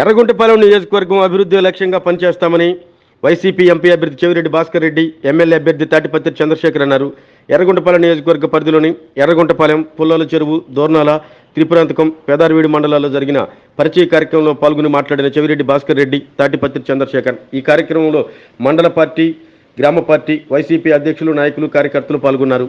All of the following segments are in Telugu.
ఎర్రగుంటపాలెం నియోజకవర్గం అభివృద్ధి లక్ష్యంగా పనిచేస్తామని వైసీపీ ఎంపీ అభ్యర్థి చెవిరెడ్డి భాస్కర్ రెడ్డి ఎమ్మెల్యే అభ్యర్థి తాటిపత్రి చంద్రశేఖర్ అన్నారు. ఎర్రగుంటపాలెం నియోజకవర్గ పరిధిలోని ఎర్రగుంటపాలెం పుల్లల చెరువు దోర్నాల త్రిపురాంతకం పేదారవీడి మండలాల్లో జరిగిన పరిచయ కార్యక్రమంలో పాల్గొని మాట్లాడిన చెవిరెడ్డి భాస్కర్ రెడ్డి తాటిపత్రి చంద్రశేఖర్. ఈ కార్యక్రమంలో మండల పార్టీ గ్రామ పార్టీ వైసీపీ అధ్యక్షులు నాయకులు కార్యకర్తలు పాల్గొన్నారు.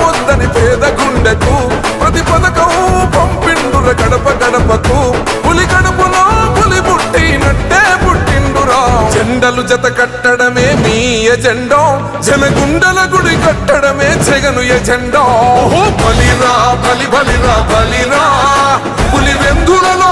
రావద్దని పేద గుండెకు ప్రతి పథకం పంపిండుర గడప గడపకు. పులి గడపలో పులి పుట్టినట్టే పుట్టిండురా. జెండలు జత కట్టడమే మీ ఎజెండా. జనగుండల గుడి కట్టడమే జగను ఎజెండో. బలిరా బలి బలిరా బలిరా. పులి వెందులలో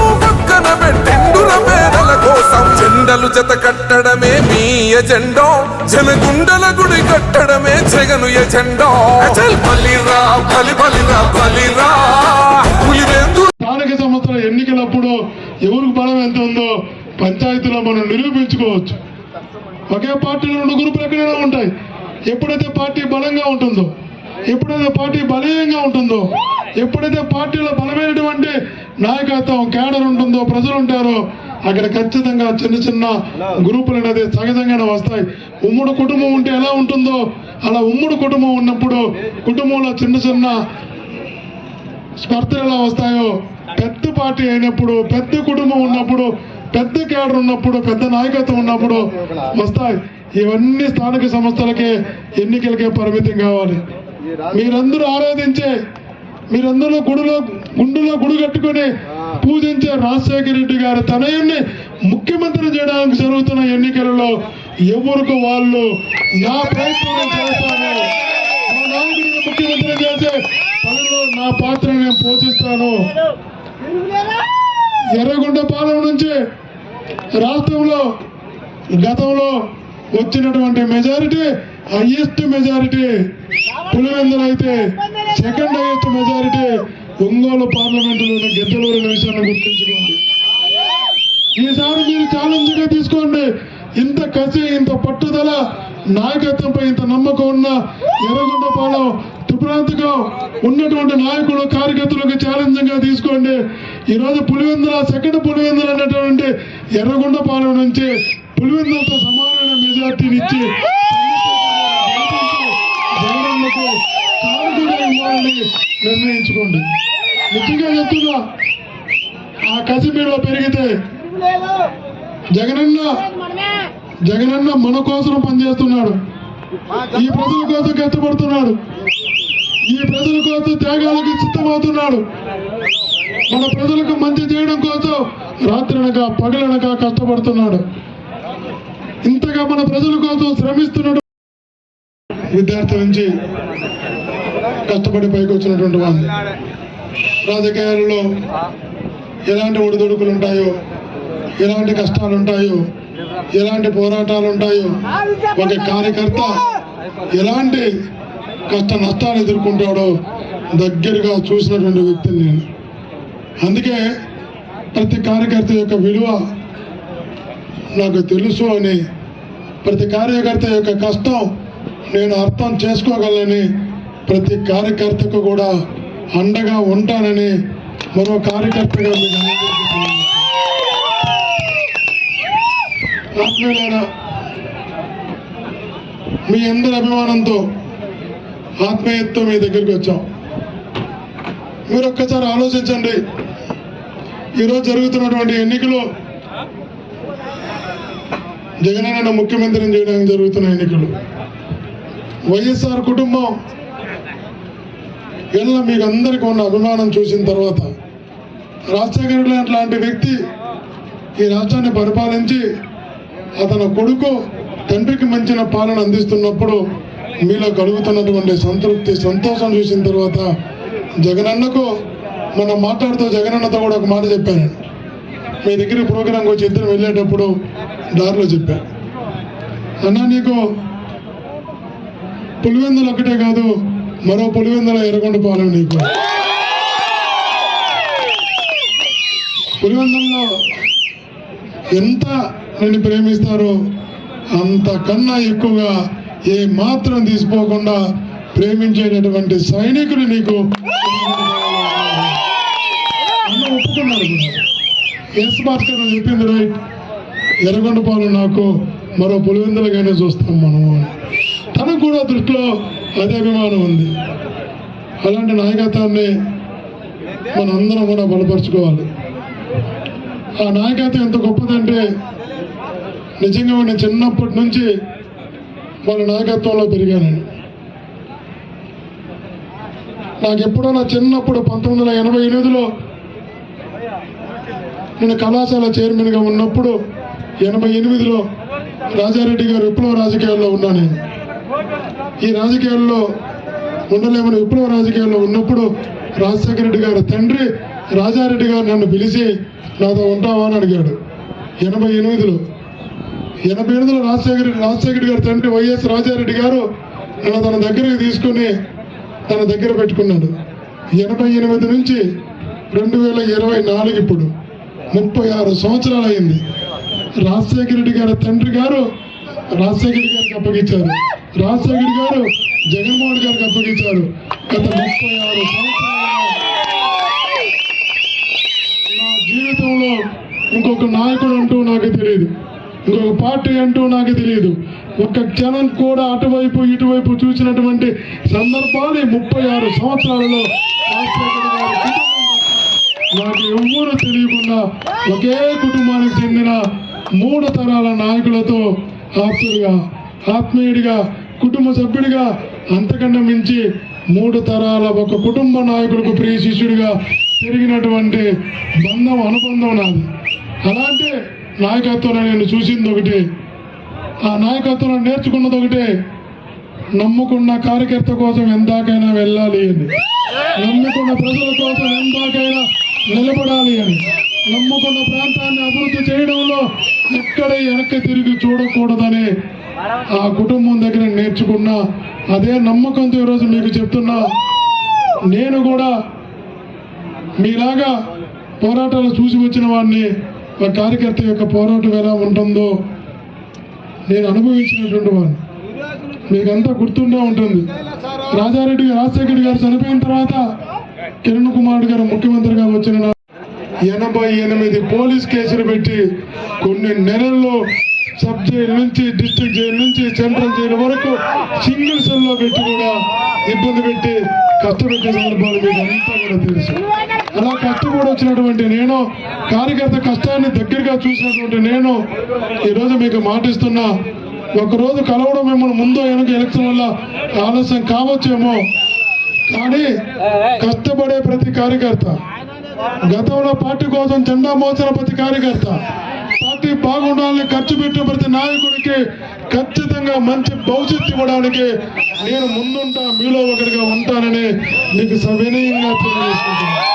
జెండలు జత కట్టడమే మీ ఎజెండో. జనగుండల గుడి కట్టడమే జగను ఎజెండో. అచల్ బలిరా బలి బలిరా బలిరా పులివేందు స్థానిక సంవత్సరం ఎన్నికలప్పుడు ఎవరికి బలం ఎంత ఉందో పంచాయతీలో మనం నిరూపించుకోవచ్చు. ఒకే పార్టీలో రెండు గ్రూపులు ఎక్కడైనా ఉంటాయి. ఎప్పుడైతే పార్టీ బలంగా ఉంటుందో ఎప్పుడైతే పార్టీ బలీయంగా ఉంటుందో ఎప్పుడైతే పార్టీలో బలమైనటువంటి నాయకత్వం కేడర్ ఉంటుందో ప్రజలు ఉంటారో అక్కడ ఖచ్చితంగా చిన్న చిన్న గ్రూపులు అనేది సహజంగానే వస్తాయి. ఉమ్మడి కుటుంబం ఉంటే ఎలా ఉంటుందో అలా ఉమ్మడి కుటుంబం ఉన్నప్పుడు కుటుంబంలో చిన్న చిన్న స్పర్ధలు ఎలా వస్తాయో పెద్ద పార్టీ అయినప్పుడు పెద్ద కుటుంబం ఉన్నప్పుడు పెద్ద కేడర్ ఉన్నప్పుడు పెద్ద నాయకత్వం ఉన్నప్పుడు వస్తాయి. ఇవన్నీ స్థానిక సంస్థలకే ఎన్నికలకే పరిమితం కావాలి. మీరందరూ ఆరాధించే మీరందరూ గుడిలో గుండులో గుడి కట్టుకొని పూజించే రాజశేఖర రెడ్డి గారి తనయుణ్ణి ముఖ్యమంత్రి చేయడానికి జరుగుతున్న ఎన్నికలలో ఎవరికి వాళ్ళు నా ప్రయత్నం చేస్తాను. మా నాయకుడిని ముఖ్యమంత్రి చేసే పనిలో నా పాత్ర నేను పోషిస్తాను. ఎర్రగొండపాలెం నుంచి రాష్ట్రంలో గతంలో వచ్చినటువంటి మెజారిటీ హయ్యెస్ట్ మెజారిటీ పులివెందులు అయితే సెకండ్ హైయెస్ట్ మెజారిటీ ఒంగోలు పార్లమెంటులోని గిద్దలూరు విషయాన్ని గుర్తించుకోండి. ఈసారి మీరు ఛాలెంజ్గా తీసుకోండి. ఇంత కసి ఇంత పట్టుదల నాయకత్వంపై ఇంత నమ్మకం ఉన్న ఎర్రగొండపాలెం త్రిపురాంతకం ఉన్నటువంటి నాయకులు కార్యకర్తలకు ఛాలెంజ్గా తీసుకోండి. ఈ రోజు పులివెందుల సెకండ్ పులివెందుల అనేటువంటి ఎర్రగొండపాలెం నుంచి పులివెందులతో సమానమైన మెజార్టీని ఇచ్చి నిర్ణయించుకోండి. ముఖ్యంగా చెప్తున్నా ఆ కసి మీలో పెరిగితే జగనన్న జగనన్న మన కోసం పనిచేస్తున్నాడు. ఈ ప్రజల కోసం కష్టపడుతున్నాడు. ఈ ప్రజల కోసం త్యాగాలకు సిద్ధమవుతున్నాడు. మన ప్రజలకు మంచి చేయడం కోసం రాత్రనక పగలనక కష్టపడుతున్నాడు. ఇంతగా మన ప్రజల కోసం శ్రమిస్తున్నాడు విద్యార్థి నుంచి కష్టపడి పైకి వచ్చినటువంటి వాళ్ళు. రాజకీయాలలో ఎలాంటి ఒడిదొడుకులు ఉంటాయో ఎలాంటి కష్టాలు ఉంటాయో ఎలాంటి పోరాటాలు ఉంటాయో ఒక కార్యకర్త ఎలాంటి కష్ట నష్టాలు ఎదుర్కొంటాడో దగ్గరగా చూసినటువంటి వ్యక్తిని నేను. అందుకే ప్రతి కార్యకర్త యొక్క విలువ నాకు తెలుసు అని ప్రతి కార్యకర్త యొక్క కష్టం నేను అర్థం చేసుకోగలని ప్రతి కార్యకర్తకు కూడా అండగా ఉంటానని మరో కార్యకర్తగా మీకు ఆత్మీయులైన మీ అందరి అభిమానంతో ఆత్మీయతతో మీ దగ్గరికి వచ్చాం. మీరు ఒక్కసారి ఆలోచించండి. ఈరోజు జరుగుతున్నటువంటి ఎన్నికలు జగనన్న ముఖ్యమంత్రిని చేయడానికి జరుగుతున్న ఎన్నికలు. వైఎస్ఆర్ కుటుంబం ఎల్ల మీకు అందరికీ ఉన్న అభిమానం చూసిన తర్వాత రాజశేఖర రెడ్డి లాంటి వ్యక్తి ఈ రాష్ట్రాన్ని పరిపాలించి అతని కొడుకు తండ్రికి మంచిన పాలన అందిస్తున్నప్పుడు మీలో కలుగుతున్నటువంటి సంతృప్తి సంతోషం చూసిన తర్వాత జగనన్నకు మనం మాట్లాడుతూ జగనన్నతో కూడా ఒక మాట చెప్పాను. మీ దగ్గర ప్రోగ్రాంకి వచ్చి ఇద్దరు వెళ్ళేటప్పుడు దారిలో చెప్పాను అన్న నీకు పులివెందులు ఒక్కటే కాదు మరో పులివెందుల ఎర్రగొండ పాలెం నీకు. పులివెందుల్లో ఎంత నేను ప్రేమిస్తారో అంతకన్నా ఎక్కువగా ఏ మాత్రం తీసుకోకుండా ప్రేమించేటటువంటి సైనికులు నీకు అన్న ఒప్పుకున్నాడు ఎస్ భాస్కర్ చెప్పింది రైట్. ఎర్రగొండపాలు నాకు మరో పులివెందులుగానే చూస్తాం మనము తను తనకు కూడా దృష్టిలో అభిమానం ఉంది. అలాంటి నాయకత్వాన్ని మనందరం కూడా బలపరుచుకోవాలి. ఆ నాయకత్వం ఎంత గొప్పదంటే నిజంగా నేను చిన్నప్పటి నుంచి వాళ్ళ నాయకత్వంలో పెరిగాను నాకు ఎప్పుడో నా చిన్నప్పుడు పంతొమ్మిది వందల ఎనభై ఎనిమిదిలో నేను కళాశాల చైర్మన్గా ఉన్నప్పుడు ఎనభై ఎనిమిదిలో రాజారెడ్డి గారు విప్లవ రాజకీయాల్లో ఉన్నా నేను. ఈ రాజకీయాల్లో ఉండలేమని విప్లవ రాజకీయాల్లో ఉన్నప్పుడు రాజశేఖర రెడ్డి గారి తండ్రి రాజారెడ్డి గారు నన్ను పిలిచి నాతో ఉంటావా అని అడిగాడు. ఎనభై ఎనిమిదిలో. ఎనభై ఎనిమిదిలో రాజశేఖర రాజశేఖర గారి తండ్రి వైఎస్ రాజారెడ్డి గారు నన్ను తన దగ్గరికి తీసుకుని తన దగ్గర పెట్టుకున్నాడు. ఎనభై ఎనిమిది నుంచి రెండు వేల ఇరవై నాలుగు ఇప్పుడు ముప్పై ఆరు సంవత్సరాలు అయింది. రాజశేఖర రెడ్డి గారి తండ్రి గారు రాజశేఖర గారికి అప్పగించారు. రాజశేఖర్ గారు జగన్మోహన్ గారికి అప్పగించారు. గత ముప్పై ఆరు నా జీవితంలో ఇంకొక నాయకుడు అంటూ నాకు తెలియదు. ఇంకొక పార్టీ అంటూ నాకు తెలియదు. ఒక్క క్షణం కూడా అటువైపు ఇటువైపు చూసినటువంటి సందర్భాలు ముప్పై ఆరు సంవత్సరాలలో నాకు ఎవ్వరూ తెలియకుండా ఒకే కుటుంబానికి చెందిన మూడు తరాల నాయకులతో ఆప్తుడిగా ఆత్మీయుడిగా కుటుంబ సభ్యుడిగా అంతకన్నా మించి మూడు తరాల ఒక కుటుంబ నాయకులకు ప్రియ శిష్యుడిగా పెరిగినటువంటి బంధం అనుబంధం నాది. అలాంటి నాయకత్వంలో నేను చూసింది ఒకటి. ఆ నాయకత్వంలో నేర్చుకున్నది ఒకటే. నమ్ముకున్న కార్యకర్త కోసం ఎందాకైనా వెళ్ళాలి అని. నమ్ముకున్న ప్రజల కోసం ఎందాకైనా నిలబడాలి అని. నమ్ముకున్న ప్రాంతాన్ని అభివృద్ధి చేయడంలో ఎక్కడ వెనక్కి తిరిగి చూడకూడదని ఆ కుటుంబం దగ్గర నేర్చుకున్నా అదే నమ్మకంతో ఈరోజు మీకు చెప్తున్నా. నేను కూడా మీలాగా పోరాటాలు చూసి వచ్చిన వాడిని ఒక కార్యకర్త యొక్క పోరాటం ఎలా ఉంటుందో నేను అనుభవించినటువంటి వాడిని. మీకంతా గుర్తుండే ఉంటుంది. రాజారెడ్డి రాజశేఖర్ గారు చనిపోయిన తర్వాత కిరణ్ కుమార్ గారు ముఖ్యమంత్రిగా వచ్చిన ఎనభై ఎనిమిది పోలీస్ కేసులు పెట్టి కొన్ని నెలల్లో సబ్ జైలు నుంచి డిస్ట్రిక్ట్ జైలు నుంచి సెంట్రల్ జైలు వరకు సింగిల్ సెల్లో పెట్టి కూడా ఇబ్బంది పెట్టి కష్టపెట్టే సందర్భాలు మీకు అంతా కూడా తెలుసు. అలా కష్టపడి వచ్చినటువంటి నేను కార్యకర్త కష్టాన్ని దగ్గరగా చూసినటువంటి నేను ఈరోజు మీకు మాటిస్తున్నా. ఒకరోజు కలవడం మిమ్మల్ని ముందు వెనక ఎలక్షన్ వల్ల ఆలస్యం కావచ్చేమో కానీ కష్టపడే ప్రతి కార్యకర్త గతంలో పార్టీ కోసం జెండా మోసిన ప్రతి కార్యకర్త పార్టీ బాగుండాలని ఖర్చు పెట్టిన ప్రతి నాయకుడికి ఖచ్చితంగా మంచి భవిష్యత్తు ఇవ్వడానికి నేను ముందుంటా మీలో ఒకటిగా ఉంటానని మీకు సవినయంగా తెలియజేసుకుంటున్నాను.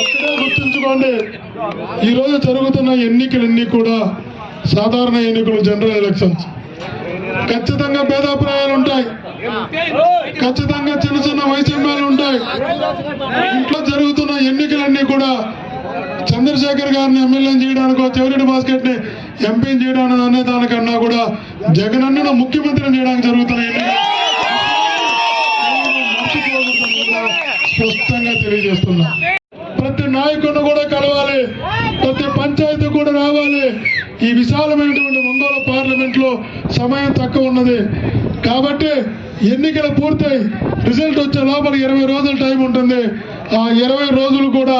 ఎక్కడే గుర్తుంచుకోండి ఈరోజు జరుగుతున్న ఎన్నికలన్నీ కూడా సాధారణ ఎన్నికలు జనరల్ ఎలక్షన్స్. ఖచ్చితంగా భేదాభిప్రాయాలు ఉంటాయి. ఖచ్చితంగా చిన్న చిన్న వైషమ్యాలు ఉంటాయి. ఇంట్లో జరుగుతున్న ఎన్నికలన్నీ కూడా చంద్రశేఖర్ గారిని ఎమ్మెల్యే చేయడానికో చెవిరెడ్డి భాస్కర్ని ఎంపీని చేయడానికి అనే దానికన్నా కూడా జగన్ అన్న ముఖ్యమంత్రిని చేయడానికి జరుగుతున్నాయి. స్పష్టంగా తెలియజేస్తున్నా. ప్రతి నాయకుడిని కూడా కలవాలి. ప్రతి పంచాయతీ కూడా రావాలి. ఈ విశాలమైనటువంటి ఒంగోలు పార్లమెంట్లో సమయం తక్కువ ఉన్నది. కాబట్టి ఎన్నికలు పూర్తయి రిజల్ట్ వచ్చే లోపల ఇరవై రోజుల టైం ఉంటుంది. ఆ ఇరవై రోజులు కూడా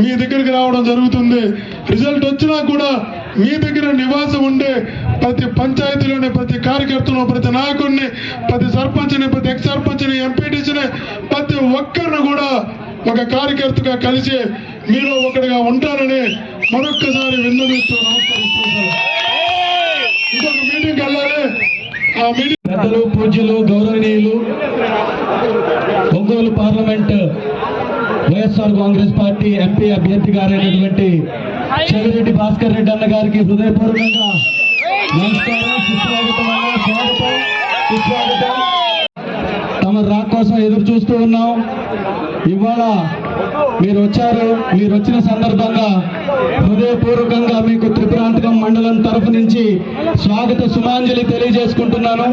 మీ దగ్గరికి రావడం జరుగుతుంది. రిజల్ట్ వచ్చినా కూడా మీ దగ్గర నివాసం ఉండే ప్రతి పంచాయతీలోని ప్రతి కార్యకర్తను ప్రతి నాయకుడిని ప్రతి సర్పంచ్ని ప్రతి ఎక్స్ సర్పంచ్ని ఎంపీటీసీని ప్రతి ఒక్కరిని కూడా ఒక కార్యకర్తగా కలిసి మీలో ఒకటిగా ఉంటానని మరొక్కసారి విన్నవిస్తూ నమస్కరిస్తున్నాను ఇంకొక మీటింగ్కి వెళ్ళాలి. పెద్దలు పూజ్యులు గౌరవనీయులు Ongole parliament YSR Congress party MP అభ్యర్థి గారైనటువంటి చెవిరెడ్డి భాస్కర్ రెడ్డి అన్న గారికి హృదయపూర్వకంగా నమస్కారం స్వాగతం సుస్వాగతం. తమ రాక్ కోసం ఎదురు చూస్తూ ఉన్నాం. ఇవాళ మీరు వచ్చారు మీరు వచ్చిన సందర్భంగా హృదయపూర్వకంగా మీకు త్రిపురాంతకం మండలం తరఫు నుంచి స్వాగత సుమాంజలి తెలియజేసుకుంటున్నాను.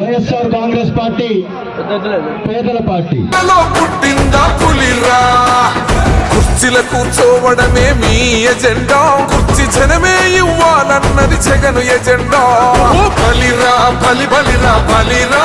వైఎస్ఆర్ కాంగ్రెస్ పార్టీ పేదల పార్టీ. పుట్టిందా పులిరా? కుర్చీల కూర్చోవడమే మీ ఎజెండా. కుర్చీ జనమే ఇవ్వాలన్నది జగను ఎజెండా. బలిరా బలి బలిరా బలిరా.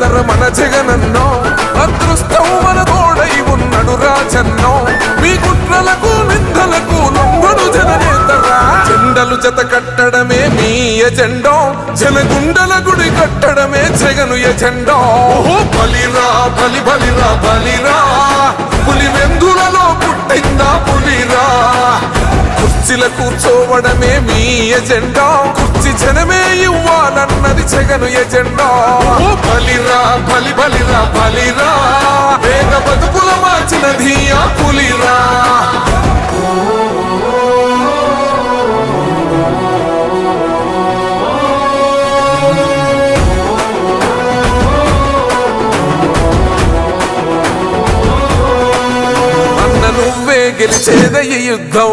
నేత మన జగనన్నో అదృష్టం మన తోడై ఉన్నడు రాజన్నో. మీ కుట్రలకు నిందలకు లొంగడు జననేతరా. జెండలు జత కట్టడమే మీ ఎజెండో జనగుండల గుడి కట్టడమే జగను ఎజెండో. ఓ బలిరా బలి బలిరా బలిరా. పులి వెందులలో పుట్టిందా పులిరా. కుర్చీల కూర్చోవడమే మీ ఎజెండా. కుర్చీ జనమే ఇవ్వాలన్నది జగను ఎజెండా. బలిరా బలి బలిరా బలిరా. వేగ బతుకుల మార్చినది ఆ పులిరా. అన్న నువ్వే గెలిచేద ఈ యుద్ధం.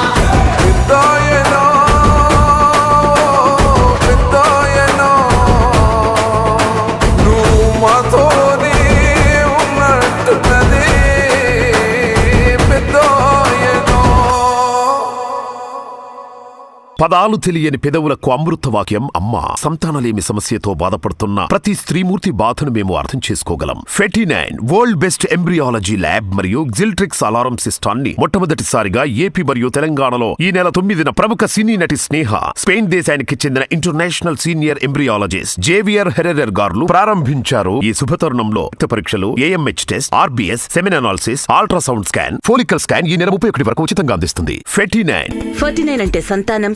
పదాలు తెలియని పెదవులకు అమృతవాక్యం అమ్మ. సంతానలేమి సమస్యతో బాధపడుతున్న ప్రతి స్త్రీమూర్తి బాధను మేము అర్థం చేసుకోగలం. Ferty nine world best embryology lab మరియు జిల్ట్రిక్స్ అలారం సిస్టాన్ని మొట్టమొదటిసారిగా ఏపీ మరియు తెలంగాణలో ఈ నెల తొమ్మిదిన ప్రముఖ సినీ నటి స్నేహ స్పెయిన్ దేశానికి చెందిన international senior embryologist Javier Herrera గార్లు ప్రారంభించారు. ఈ శుభతరుణంలో రక్త పరీక్షలు AMH test RBS semen analysis ultrasound scan follicle scan ఈ నెల ముప్పై ఒకటి వరకు ఉచితంగా అందిస్తుంది. ఫెటీ నైన్ ఫార్టీ నైన్ అంటే సంతానం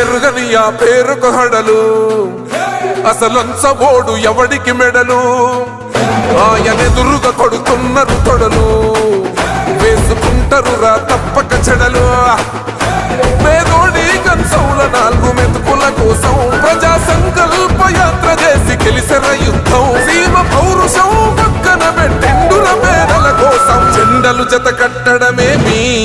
భయమెరుగని ఆ పేరుకు హడలు. అసలంచబోడు ఎవడికి మెడలు? ఆయనెదురుగా కొడుతున్నారు తొడలు. వేసుకుంటారు రా తప్పక చెడలు. పేదోడి కంచౌల నాలుగు మెతుకుల కోసం ప్రజా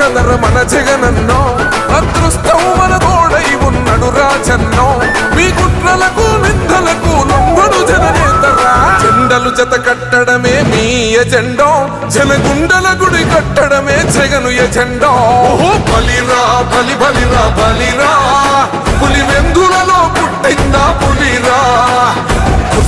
నేత మన జగనన్నో అదృష్టం మన తోడై ఉన్నడు రాజన్నో. మీ కుట్రలకు నిందలకు లొంగడు జననేతరా జెండలు జత కట్టడమే మీ ఎజెండో. జనగుండల గుడి కట్టడమే జగను ఎజెండో. బలిరా బలి బలిరా బలిరా. పులి వెందులలో పుట్టిందా పులిరా.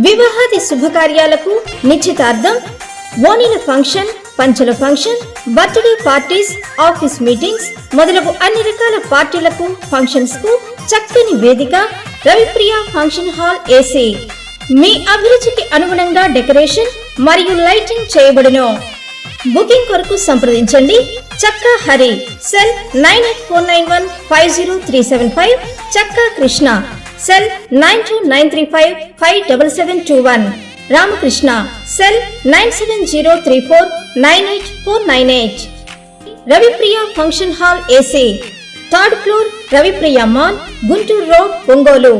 వివాహాది శుభకార్యాలకు నిశ్చితార్థం ఓణిల function పంచల function birthday parties office meetings మొదలగు అన్ని రకాల పార్టీలకు ఫంక్షన్స్కు చక్కని వేదిక రవిప్రియ ఫంక్షన్ హాల్ ఏసీ మీ అభిరుచికి అనుగుణంగా డెకరేషన్ మరియు లైటింగ్ చేయబడును. బుకింగ్ కొరకు సంప్రదించండి. Chakka Hari cell nine eight four nine one five zero three seven five Chakka Krishna. Cell nine two nine three five five double seven two one. Ramakrishna cell nine seven zero three four nine eight four nine eight. Ravipriya function hall AC. Third floor Ravipriya mall Guntur road Ongole.